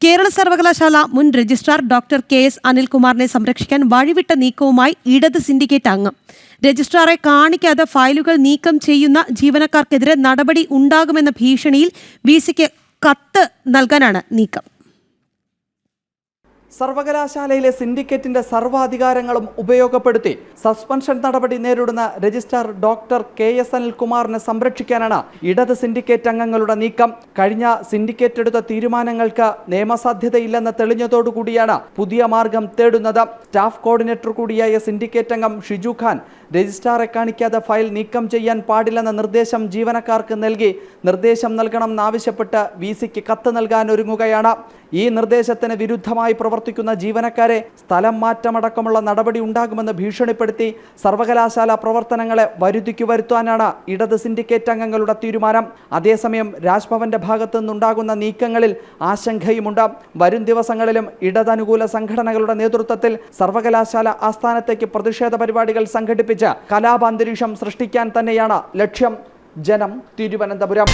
കേരള സർവകലാശാല മുൻ registrar doctor K S അനിൽകുമാറിനെ സംരക്ഷിക്കാൻ വഴിവിട്ട നീക്കവുമായി ഇടത് സിൻഡിക്കേറ്റ് അംഗം. രജിസ്ട്രാറെ കാണിക്കാതെ ഫയലുകൾ നീക്കം ചെയ്യുന്ന ജീവനക്കാർക്കെതിരെ നടപടി ഉണ്ടാകുമെന്ന ഭീഷണിയിൽ വി സിക്ക് കത്ത് നൽകാനാണ് നീക്കം. സർവകലാശാലയിലെ സിൻഡിക്കേറ്റിന്റെ സർവാധികാരങ്ങളും ഉപയോഗപ്പെടുത്തി സസ്പെൻഷൻ നടപടി നേരിടുന്ന രജിസ്ട്രാർ ഡോക്ടർ കെ എസ് അനിൽകുമാറിനെ സംരക്ഷിക്കാനാണ് ഇടത് സിൻഡിക്കേറ്റ് അംഗങ്ങളുടെ നീക്കം. കഴിഞ്ഞ സിൻഡിക്കേറ്റ് എടുത്ത തീരുമാനങ്ങൾക്ക് നിയമസാധ്യതയില്ലെന്ന് തെളിഞ്ഞതോടുകൂടിയാണ് പുതിയ മാർഗം തേടുന്നത്. സ്റ്റാഫ് കോർഡിനേറ്റർ കൂടിയായ സിൻഡിക്കേറ്റ് അംഗം ഷിജു ഖാൻ രജിസ്ട്രാറെ കാണിക്കാതെ ഫയൽ നീക്കം ചെയ്യാൻ പാടില്ലെന്ന നിർദ്ദേശം ജീവനക്കാർക്ക് നൽകി. നിർദ്ദേശം നൽകണമെന്നാവശ്യപ്പെട്ട് വി സിക്ക് കത്ത് നൽകാൻ ഒരുങ്ങുകയാണ് ഈ നിർദ്ദേശത്തിന് വിരുദ്ധമായി പ്രവർത്തിക്കുന്ന ജീവനക്കാരെ സ്ഥലം മാറ്റമടക്കമുള്ള നടപടി ഉണ്ടാകുമെന്ന് ഭീഷണിപ്പെടുത്തി സർവകലാശാല പ്രവർത്തനങ്ങളെ വരുതിക്കു വരുത്താനാണ് ഇടത് സിൻഡിക്കേറ്റ് അംഗങ്ങളുടെ തീരുമാനം. അതേസമയം രാജ്ഭവന്റെ ഭാഗത്തു നിന്നുണ്ടാകുന്ന നീക്കങ്ങളിൽ ആശങ്കയുമുണ്ട്. വരും ദിവസങ്ങളിലും ഇടതനുകൂല സംഘടനകളുടെ നേതൃത്വത്തിൽ സർവകലാശാല ആസ്ഥാനത്തേക്ക് പ്രതിഷേധ പരിപാടികൾ സംഘടിപ്പിച്ച് കലാപാന്തരീക്ഷം സൃഷ്ടിക്കാൻ തന്നെയാണ് ലക്ഷ്യം. ജനം തിരുവനന്തപുരം.